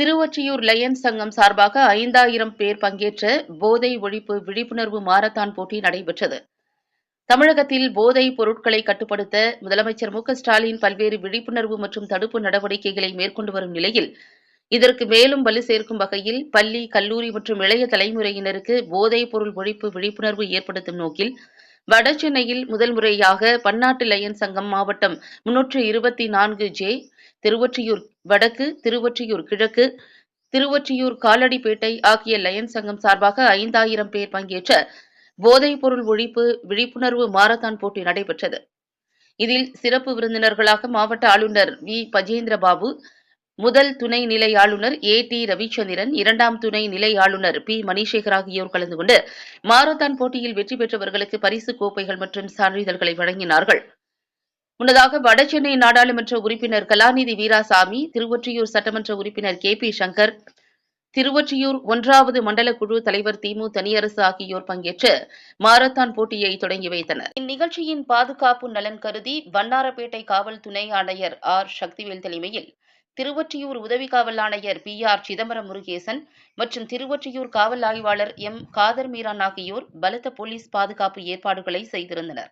Thiruvottiyur Lions சங்கம் சார்பாக ஐந்தாயிரம் பேர் பங்கேற்ற போதை ஒழிப்பு விழிப்புணர்வு மாரத்தான் போட்டி நடைபெற்றது. தமிழகத்தில் போதை பொருட்களை கட்டுப்படுத்த முதலமைச்சர் மு ஸ்டாலின் பல்வேறு விழிப்புணர்வு மற்றும் தடுப்பு நடவடிக்கைகளை மேற்கொண்டு வரும் நிலையில் இதற்கு மேலும் வலு சேர்க்கும் வகையில் பள்ளி கல்லூரி மற்றும் இளைய தலைமுறையினருக்கு போதைப் பொருள் ஒழிப்பு விழிப்புணர்வு ஏற்படுத்தும் நோக்கில் வடசென்னையில் முதல் முறையாக பன்னாட்டு லயன் சங்கம் மாவட்டம் முன்னூற்று இருபத்தி நான்கு ஜே திருவொற்றியூர் வடக்கு திருவொற்றியூர் கிழக்கு திருவொற்றியூர் காலடிப்பேட்டை ஆகிய லயன் சங்கம் சார்பாக ஐந்தாயிரம் பேர் பங்கேற்ற போதைப் பொருள் ஒழிப்பு விழிப்புணர்வு மாரத்தான் போட்டி நடைபெற்றது. இதில் சிறப்பு விருந்தினர்களாக மாவட்ட ஆளுநர் வி. பஜேந்திரபாபு முதல் துணை நிலை ஆளுநர் ஏ டி ரவிச்சந்திரன் இரண்டாம் துணை நிலை ஆளுநர் பி மணிசேகர் ஆகியோர் கலந்து கொண்டு மாரத்தான் போட்டியில் வெற்றி பெற்றவர்களுக்கு பரிசு கோப்பைகள் மற்றும் சான்றிதழ்களை வழங்கினார்கள். முன்னதாக வடசென்னை நாடாளுமன்ற உறுப்பினர் கலாநிதி வீராசாமி திருவொற்றியூர் சட்டமன்ற உறுப்பினர் கே பி சங்கர் திருவொற்றியூர் ஒன்றாவது மண்டல குழு தலைவர் திமு தனியரசு ஆகியோர் பங்கேற்று மாரத்தான் போட்டியை தொடங்கி வைத்தனர். இந்நிகழ்ச்சியின் பாதுகாப்பு நலன் கருதி வண்ணாரப்பேட்டை காவல் துணை ஆணையர் ஆர். சக்திவேல் தலைமையில் திருவொற்றியூர் உதவி காவல் ஆணையர் பி ஆர் சிதம்பரம் முருகேசன் மற்றும் திருவொற்றியூர் காவல் ஆய்வாளர் எம் காதர் மீரான் ஆகியோர் பலத்த போலீஸ் பாதுகாப்பு ஏற்பாடுகளை செய்திருந்தனர்.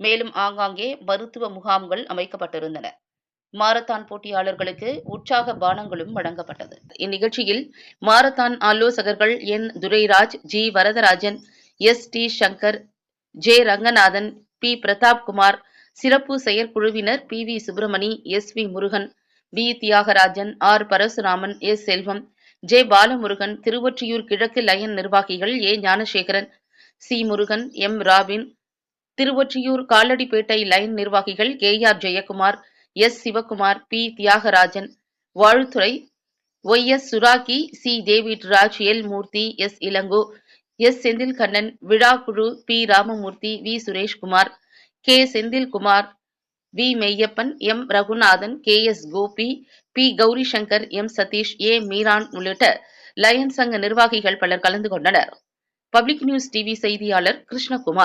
மேலும் ஆங்காங்கே மருத்துவ முகாம்கள் அமைக்கப்பட்டிருந்தன. மாரத்தான் போட்டியாளர்களுக்கு உற்சாக பானங்களும் வழங்கப்பட்டது. இந்நிகழ்ச்சியில் மாரத்தான் ஆலோசகர்கள் N Durairaj G Varadarajan S D Shankar J Ranganathan P Pratap Kumar சிறப்பு செயற்குழுவினர் P V Subramani S V Murugan V Thiyagarajan R. Parasuraman S Selvam J. Balamurugan Thiruvottiyur கிழக்கு லயன் நிர்வாகிகள் A. Gnanasekaran C. Murugan M. Robin Thiruvottiyur Kaladipettai lion நிர்வாகிகள் K. R. Jayakumar S. Sivakumar P. Thiyagarajan வாழ்த்துறை Y. S. Suraki C. David Raj L. Murthy S. Ilango S. Senthilkannan விழாக்குழு P. Ramamoorthy V. Sureshkumar K. Senthilkumar V. Meyyappan M. Ragunathan K. S. Gopi P. Gowri Shankar M. Sathish A. Meeran உள்ளிட்ட lion சங்க நிர்வாகிகள் பலர் கலந்து கொண்டனர். Public news TV செய்தியாளர் கிருஷ்ணகுமார்.